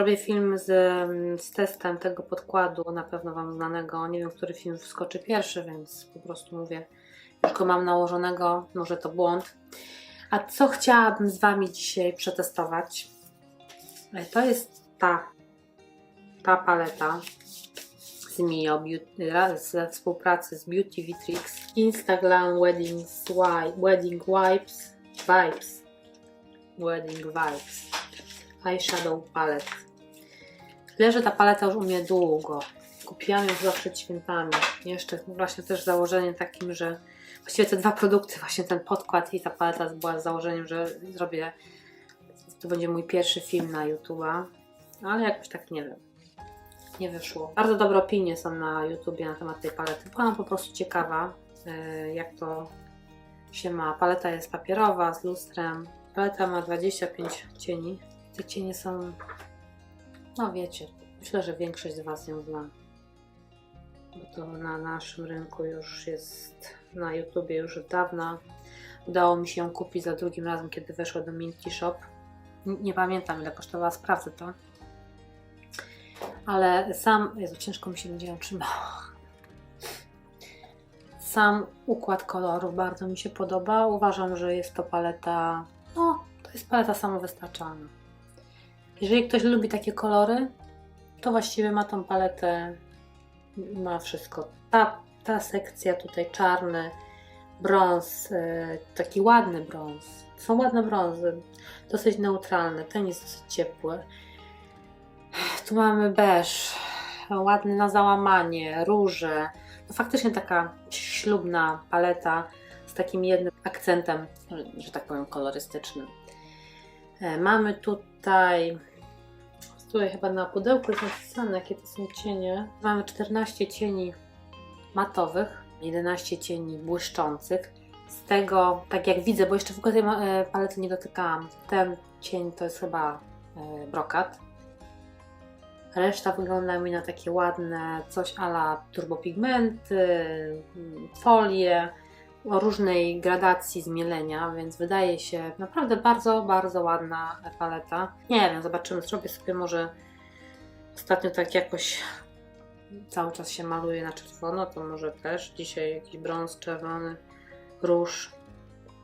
Robię film z, mm, z testem tego podkładu, na pewno Wam znanego. Nie wiem, który film wskoczy pierwszy, więc po prostu mówię, go mam nałożonego, może to błąd. A co chciałabym z Wami dzisiaj przetestować? E, To jest ta, ta paleta z Mio, Beauty- ze współpracy z Beauty Vitrix Instagram Wedding, Wedding Wipes Vibes Wedding Vibes Eyeshadow Palette Leży ta paleta już u mnie długo. Kupiłam ją chyba przed świętami. Jeszcze właśnie też z założeniem takim, że właściwie te dwa produkty, właśnie ten podkład i ta paleta była z założeniem, że zrobię, to będzie mój pierwszy film na YouTube'a, ale jakoś tak nie wiem, nie wyszło. Bardzo dobre opinie są na YouTubie na temat tej palety. Byłam po prostu ciekawa, e, jak to się ma. Paleta jest papierowa, z lustrem. Paleta ma 25 cieni. Te cienie są, no wiecie, myślę, że większość z Was ją zna. Bo to na naszym rynku już jest, na YouTubie już od dawna. Udało mi się ją kupić za drugim razem, kiedy weszła do Minty Shop. Nie pamiętam ile kosztowała, sprawdzę to. Ale sam, Jezu, ciężko mi się będzie ją trzymała. Sam układ kolorów bardzo mi się podoba. Uważam, że jest to paleta, no, to jest paleta samowystarczalna. Jeżeli ktoś lubi takie kolory, to właściwie ma tą paletę, ma wszystko. Ta, ta sekcja tutaj czarny, brąz, e, taki ładny brąz. Są ładne brązy, dosyć neutralne. Ten jest dosyć ciepły. Tu mamy beż, ładny na załamanie, róże. No faktycznie taka ślubna paleta z takim jednym akcentem, że tak powiem, kolorystycznym. E, Mamy tutaj, tutaj chyba na pudełku jest napisane, jakie to są cienie. Mamy 14 cieni matowych, 11 cieni błyszczących. Z tego, tak jak widzę, bo jeszcze w ogóle tej e, palety nie dotykałam, ten cień to jest chyba e, brokat. Reszta wygląda mi na takie ładne coś ala turbopigmenty, mm, folie o różnej gradacji zmielenia, więc wydaje się naprawdę bardzo, bardzo ładna paleta. Nie wiem, zobaczymy, zrobię sobie może ostatnio tak jakoś cały czas się maluje na czerwono, to może też dzisiaj jakiś brąz, czerwony, róż.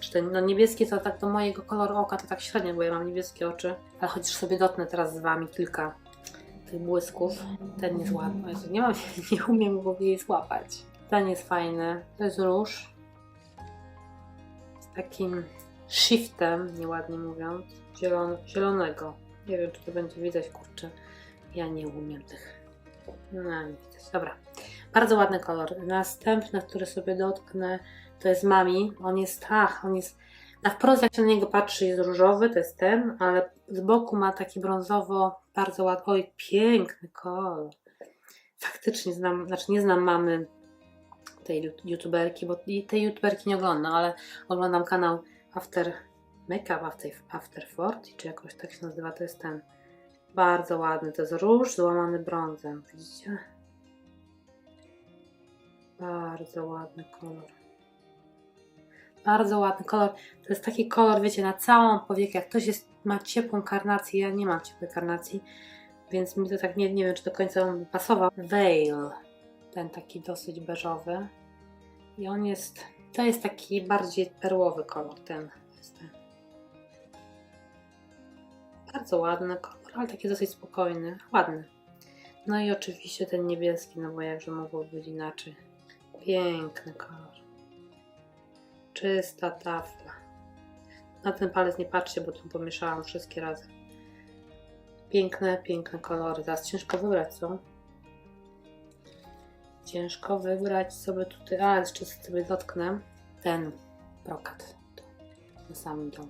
Czy ten, no niebieski to tak do mojego koloru oka to tak średnio, bo ja mam niebieskie oczy, ale chociaż sobie dotknę teraz z Wami kilka tych błysków. Ten jest ładny. Nie mam, nie umiem ogóle jej złapać. Ten jest fajny. To jest róż. Takim shiftem, nieładnie mówiąc, zielon, zielonego. Nie wiem, czy to będzie widać, kurczę. Ja nie umiem tych. No, nie widać. Dobra. Bardzo ładny kolor. Następny, który sobie dotknę, to jest Mami. On jest, ach, on jest na wprost, jak się na niego patrzy, jest różowy, to jest ten, ale z boku ma taki brązowo, bardzo ładny. Oj, piękny kolor. Faktycznie znam, znaczy nie znam mamy tej youtuberki, bo tej youtuberki nie oglądam, ale oglądam kanał After Makeup, After, After 40, czy jakoś tak się nazywa, to jest ten. Bardzo ładny, to jest róż złamany brązem, widzicie? Bardzo ładny kolor. Bardzo ładny kolor. To jest taki kolor, wiecie, na całą powiekę. Jak ktoś jest, ma ciepłą karnację, ja nie mam ciepłej karnacji, więc mi to tak nie, nie wiem, czy do końca on pasował. Veil, ten taki dosyć beżowy. I on jest, to jest taki bardziej perłowy kolor, ten jest ten. Bardzo ładny kolor, ale taki dosyć spokojny, ładny. No i oczywiście ten niebieski, no bo jakże mogło być inaczej. Piękny kolor. Czysta tafla. Na ten palec nie patrzcie, bo tu pomieszałam wszystkie razem. Piękne, piękne kolory. Teraz ciężko wybrać, co? Ciężko wybrać sobie tutaj. A, jeszcze sobie dotknę. Ten brokat. Na samym dole.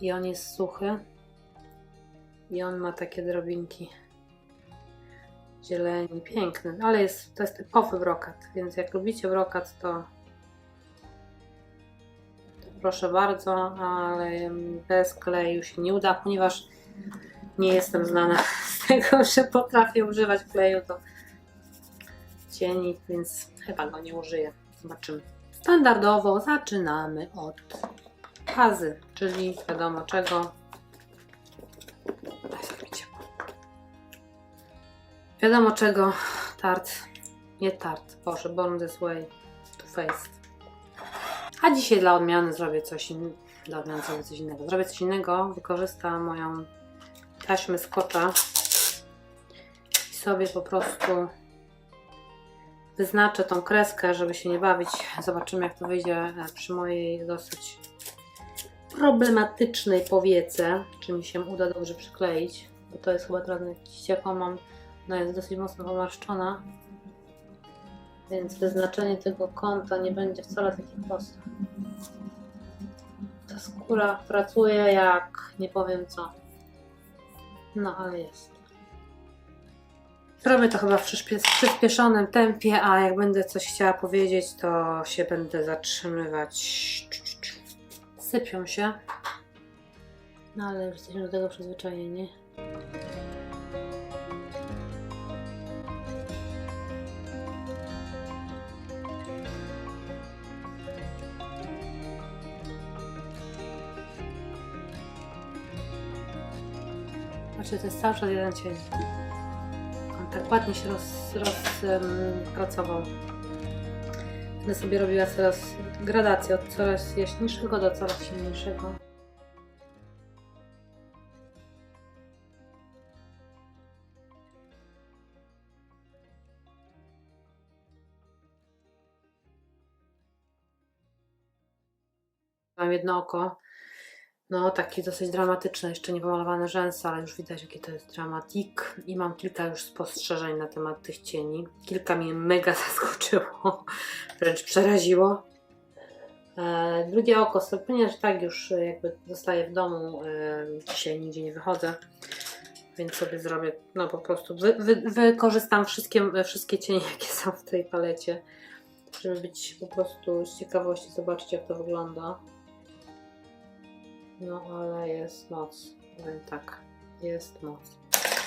I on jest suchy. I on ma takie drobinki zieleni. Piękny, ale jest, to jest typowy brokat, więc jak lubicie brokat, to proszę bardzo, ale bez kleju się nie uda, ponieważ nie jestem znana z tego, że potrafię używać kleju do cieni, więc chyba go nie użyję. Zobaczymy. Standardowo zaczynamy od bazy, czyli wiadomo czego. Wiadomo czego. Tart. Nie tart. Boże, Born This Way. Too Faced. A dzisiaj dla odmiany zrobię coś innego. Dla odmiany zrobię coś innego. Zrobię coś innego. Wykorzystam moją taśmę skotcha i sobie po prostu wyznaczę tą kreskę, żeby się nie bawić. Zobaczymy jak to wyjdzie przy mojej dosyć problematycznej powiece, czy mi się uda dobrze przykleić, bo to jest chyba teraz jaką mam, no jest dosyć mocno pomarszczona, więc wyznaczenie tego kąta nie będzie wcale takie proste. Ta skóra pracuje jak nie powiem co. No ale jest. Robię to chyba w przyspie- w przyspieszonym tempie, a jak będę coś chciała powiedzieć, to się będę zatrzymywać. Sypią się. No ale już jesteśmy do tego przyzwyczajeni. Znaczy to jest cały czas jeden cień. Ładnie się roz, rozpracował. Będę sobie robiła coraz gradację od coraz jaśniejszego do coraz ciemniejszego. Mam jedno oko, no takie dosyć dramatyczne, jeszcze nie pomalowane rzęsy, ale już widać jaki to jest dramatik i mam kilka już spostrzeżeń na temat tych cieni. Kilka mnie mega zaskoczyło, wręcz przeraziło. E, drugie oko, ponieważ tak już jakby zostaję w domu, e, dzisiaj nigdzie nie wychodzę, więc sobie zrobię, no po prostu wy, wy, wykorzystam wszystkie, wszystkie cienie, jakie są w tej palecie, żeby być po prostu z ciekawości zobaczyć jak to wygląda. No ale jest moc, powiem tak, jest moc.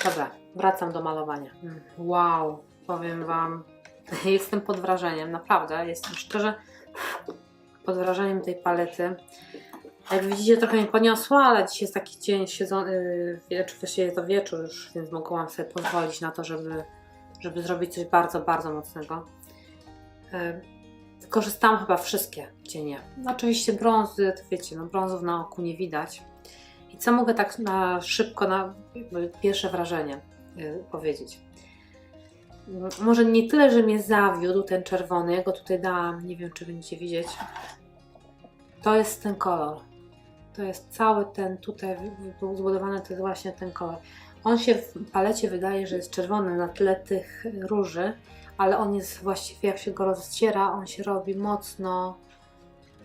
Dobra, wracam do malowania. Mm, Wow, powiem Wam, jestem pod wrażeniem, naprawdę, jestem szczerze pod wrażeniem tej palety. Jak widzicie, trochę mnie poniosła, ale dzisiaj jest taki dzień siedzony, wieczór, właściwie to wieczór już, więc mogłam sobie pozwolić na to, żeby, żeby zrobić coś bardzo, bardzo mocnego. E, Wykorzystałam chyba wszystkie cienie. No, oczywiście brązy, to wiecie, no brązów na oku nie widać. I co mogę tak na szybko, na pierwsze wrażenie y, powiedzieć? Może nie tyle, że mnie zawiódł ten czerwony, ja go tutaj dałam, nie wiem czy będziecie widzieć. To jest ten kolor. To jest cały ten tutaj zbudowany, to jest właśnie ten kolor. On się w palecie wydaje, że jest czerwony na tle tych róży, ale on jest właściwie, jak się go rozciera, on się robi mocno,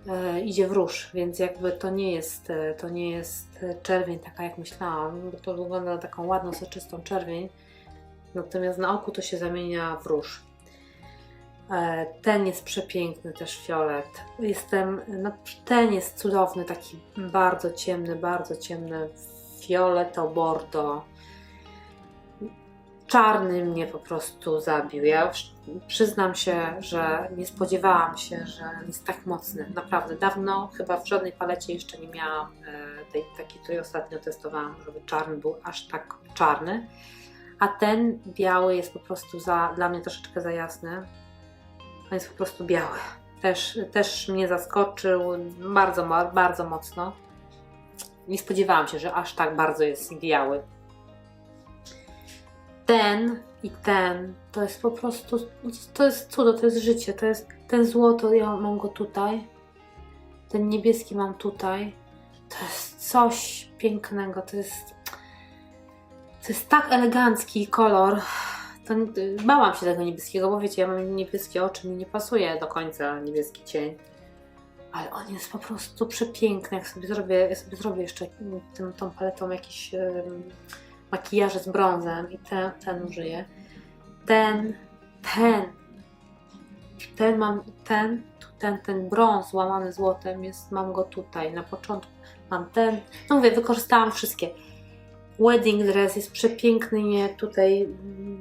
e, idzie w róż, więc jakby to nie jest, e, to nie jest e, czerwień taka jak myślałam, bo to wygląda na taką ładną, soczystą czerwień, natomiast na oku to się zamienia w róż. E, Ten jest przepiękny też fiolet. Jestem, no, ten jest cudowny, taki bardzo ciemny, bardzo ciemny fioleto bordo czarny mnie po prostu zabił. Ja przyznam się, że nie spodziewałam się, że jest tak mocny. Naprawdę, dawno chyba w żadnej palecie jeszcze nie miałam e, tej takiej, której ostatnio testowałam, żeby czarny był aż tak czarny. A ten biały jest po prostu za, dla mnie troszeczkę za jasny. On jest po prostu biały. Też, też mnie zaskoczył bardzo, bardzo mocno. Nie spodziewałam się, że aż tak bardzo jest biały ten i ten to jest po prostu, to jest cudo, to jest życie, to jest ten złoto, ja mam go tutaj, ten niebieski mam tutaj, to jest coś pięknego, to jest, to jest tak elegancki kolor, to, bałam się tego niebieskiego, bo wiecie, ja mam niebieskie oczy, mi nie pasuje do końca niebieski cień. Ale on jest po prostu przepiękny. Jak sobie zrobię, ja sobie zrobię jeszcze tym, tą paletą jakiś em, makijaże z brązem i ten, ten użyję. Ten, ten, ten mam, ten, ten, ten brąz łamany złotem jest, mam go tutaj na początku. Mam ten, no mówię, wykorzystałam wszystkie. Wedding dress jest przepiękny, nie tutaj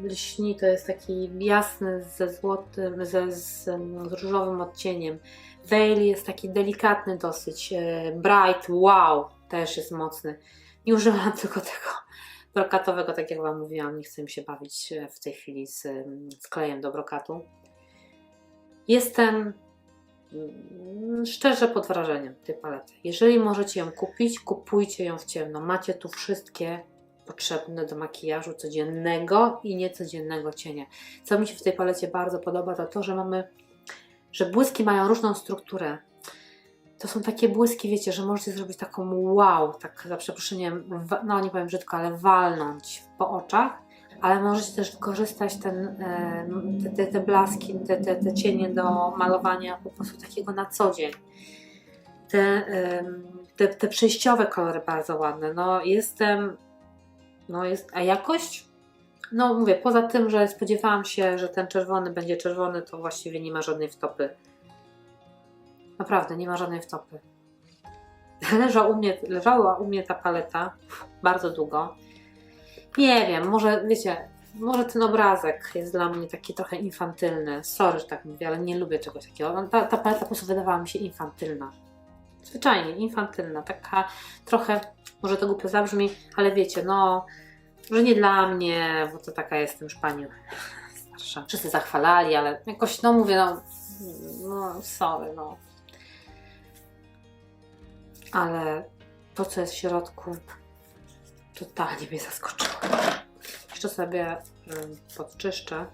lśni, to jest taki jasny ze złotym, ze, z, z różowym odcieniem. Veil jest taki delikatny dosyć. e, Bright, wow, też jest mocny. Nie używam tylko tego brokatowego, tak jak Wam mówiłam, nie chcę mi się bawić e, w tej chwili z, z klejem do brokatu. Jestem mm, szczerze pod wrażeniem tej palety. Jeżeli możecie ją kupić, kupujcie ją w ciemno. Macie tu wszystkie potrzebne do makijażu codziennego i niecodziennego cienia. Co mi się w tej palecie bardzo podoba, to to, że mamy, że błyski mają różną strukturę. To są takie błyski, wiecie, że możecie zrobić taką wow, tak za przeproszeniem, no nie powiem brzydko, ale walnąć po oczach, ale możecie też wykorzystać ten, e, te, te, te blaski, te, te, te cienie do malowania po prostu takiego na co dzień. Te, te, te przejściowe kolory bardzo ładne. No jestem, no jest, a jakość? No mówię, poza tym, że spodziewałam się, że ten czerwony będzie czerwony, to właściwie nie ma żadnej wtopy. Naprawdę, nie ma żadnej wtopy. Leża u mnie, leżała u mnie ta paleta bardzo długo. Nie wiem, może wiecie, może ten obrazek jest dla mnie taki trochę infantylny. Sorry, że tak mówię, ale nie lubię czegoś takiego. Ta, ta paleta po prostu wydawała mi się infantylna. Zwyczajnie, infantylna. Taka trochę, może to głupio zabrzmi, ale wiecie, no, że nie dla mnie, bo to taka jestem pani starsza. Wszyscy zachwalali, ale jakoś, no mówię, no, no sorry, no. Ale to, co jest w środku, totalnie mnie zaskoczyło. Jeszcze sobie podczyszczę.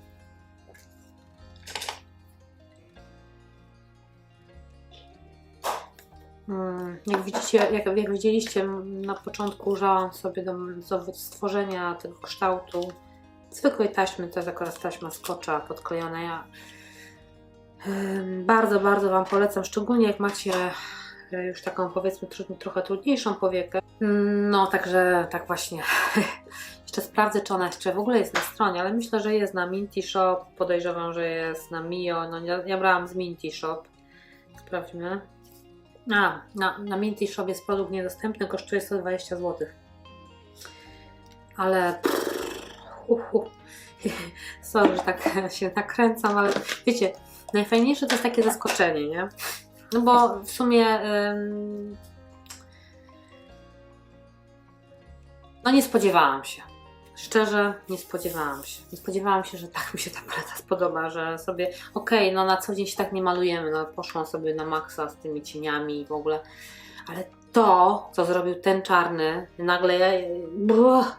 Mm, Jak widzicie, jak, jak widzieliście na początku użyłam sobie do, do stworzenia tego kształtu zwykłej taśmy, to jest akurat taśma skocza podklejona. Ja bardzo, bardzo Wam polecam, szczególnie jak macie już taką powiedzmy trochę trudniejszą powiekę. Mm, No, także tak właśnie. Jeszcze sprawdzę, czy ona jeszcze w ogóle jest na stronie, ale myślę, że jest na Minty Shop. Podejrzewam, że jest na Mio. No, ja, ja brałam z Minty Shop. Sprawdźmy. A, na, na Minty Shop jest produkt niedostępny, kosztuje 120 zł. Ale. Uh, uh. Sorry, że tak się nakręcam, ale wiecie, najfajniejsze to jest takie zaskoczenie, nie? No bo w sumie. No nie spodziewałam się. Szczerze, nie spodziewałam się. Nie spodziewałam się, że tak mi się ta paleta spodoba, że sobie, okej, no na co dzień się tak nie malujemy, no poszłam sobie na maksa z tymi cieniami i w ogóle, ale to, co zrobił ten czarny, nagle ja, Buh.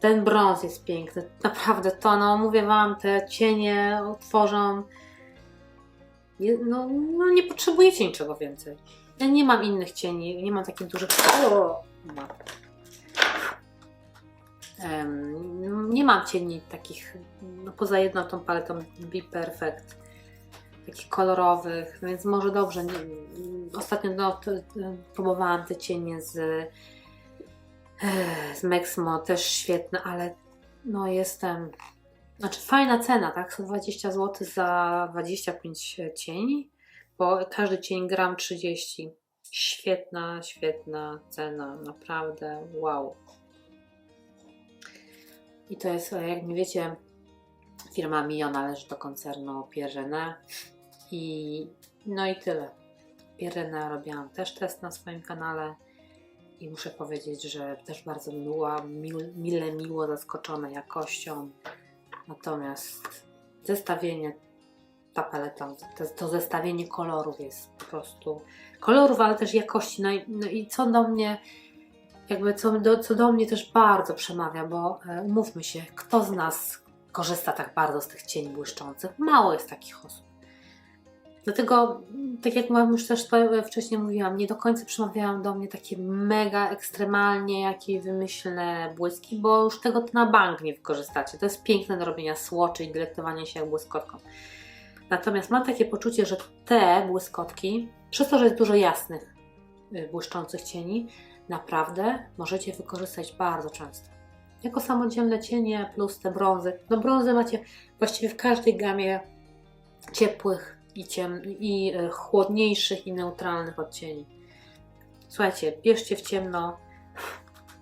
ten brąz jest piękny, naprawdę to, no mówię Wam, te cienie tworzą, je- no, no nie potrzebujecie niczego więcej. Ja nie mam innych cieni, nie mam takich dużych, o, mam. Em, nie mam cieni takich, no poza jedną tą paletą Be Perfect, takich kolorowych, więc może dobrze. Nie, ostatnio no, to, to, próbowałam te cienie z, eh, z Mexmo, też świetne, ale no jestem, znaczy fajna cena, tak? 120 zł za 25 cieni, bo każdy cień gram 30. Świetna, świetna cena, naprawdę wow. I to jest, jak nie wiecie, firma Mio należy do koncernu Pierre i no i tyle. Pierre robiłam też test na swoim kanale i muszę powiedzieć, że też bardzo była mil, mile, miło zaskoczona jakością. Natomiast zestawienie, ta paleta, to, to zestawienie kolorów jest po prostu kolorów, ale też jakości. No i, no i co do mnie jakby co do, co do mnie też bardzo przemawia, bo e, umówmy się, kto z nas korzysta tak bardzo z tych cieni błyszczących? Mało jest takich osób. Dlatego, tak jak już też wcześniej mówiłam, nie do końca przemawiają do mnie takie mega ekstremalnie jakieś wymyślne błyski, bo już tego to na bank nie wykorzystacie. To jest piękne do robienia słoczy i delektowania się błyskotką. Natomiast mam takie poczucie, że te błyskotki, przez to, że jest dużo jasnych, y, błyszczących cieni, naprawdę możecie wykorzystać bardzo często. Jako samodzielne cienie plus te brązy. No brązy macie właściwie w każdej gamie ciepłych i, ciem, i chłodniejszych i neutralnych odcieni. Słuchajcie, bierzcie w ciemno.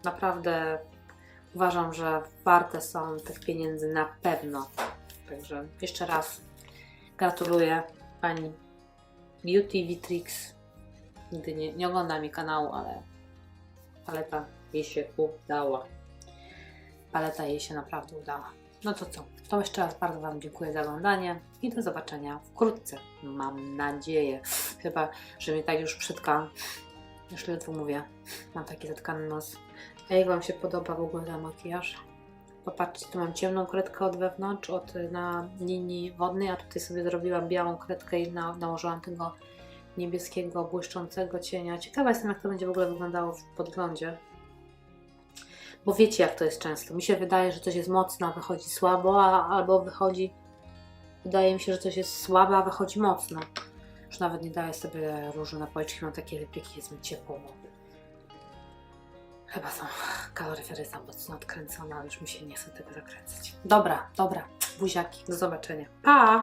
Naprawdę uważam, że warte są tych pieniędzy na pewno. Także jeszcze raz gratuluję Pani Beauty Vitrix. Nigdy nie, nie ogląda mi kanału, ale paleta jej się udała. Paleta jej się naprawdę udała. No to co? To jeszcze raz bardzo Wam dziękuję za oglądanie i do zobaczenia wkrótce. Mam nadzieję. Chyba, że mnie tak już przytka. Już ledwo mówię. Mam taki zatkany nos. A jak Wam się podoba w ogóle ten makijaż? Popatrzcie, tu mam ciemną kredkę od wewnątrz, od na linii wodnej, a tutaj sobie zrobiłam białą kredkę i na, nałożyłam tego niebieskiego, błyszczącego cienia. Ciekawa jestem, jak to będzie w ogóle wyglądało w podglądzie. Bo wiecie, jak to jest często. Mi się wydaje, że coś jest mocno, a wychodzi słabo, a, albo wychodzi. Wydaje mi się, że coś jest słabe, a wychodzi mocno. Już nawet nie daję sobie różu na policzki, mam takie lepieki, jest mi ciepło. Chyba są kaloryfery za mocno odkręcone, ale już mi się nie chce tego zakręcać. Dobra, dobra, buziaki, do zobaczenia. Pa!